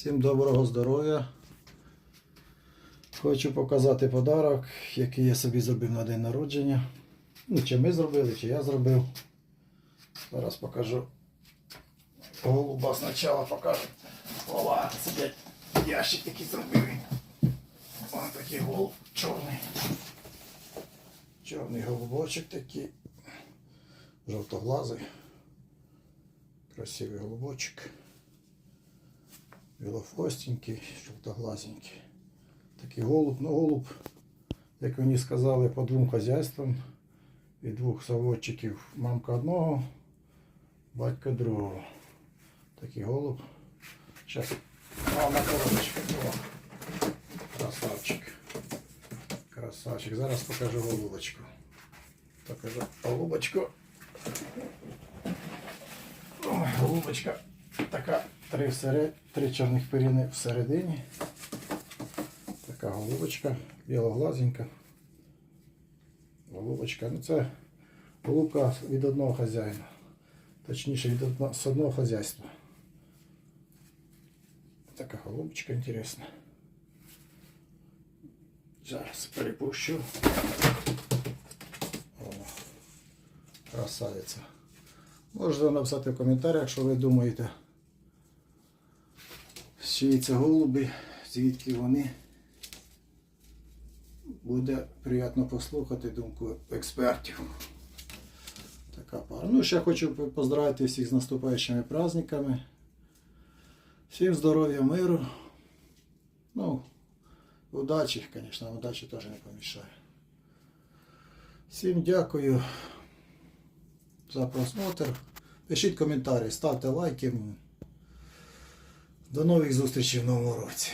Всім доброго здоров'я. Хочу показати подарок, який я собі зробив на день народження. Ну, чи ми зробили, чи я зробив. Зараз покажу. Голуба спочатку покажу. Ова, сидять ящик такий зробив. Ось такий голуб чорний. Чорний голубочок такий. Жовтоглазий. Красивий голубочок. Білохвостенький, жовтоглазенький. Такий голуб, ну голуб, як мені сказали, по двом хазяйствам. Від двох заводчиків мамка одного, батько другого. Такий голуб. Зараз мама коробочка. О, Красавчик. Красавчик. Зараз покажу голубочку. Покажу голубочку. Голубочка така три, всеред, три чорних пиріни всередині. Така голубочка, білоглазенька. Голубочка. Ну це голубка від одного хазяїна. Точніше від одного, з одного хазяйства. Така голубочка інтересна. Зараз перепущу. О. Можете написати в коментарях, що ви думаєте. Це голуби, звідки вони. Буде приємно послухати думку експертів. Така пара. Ну, ще хочу поздравити всіх з наступаючими праздниками. Всім здоров'я, миру. Ну, удачі, звісно, удачі теж не помішає. Всім дякую за просмотр. Пишіть коментарі, ставте лайки. До нових зустрічей в новому році.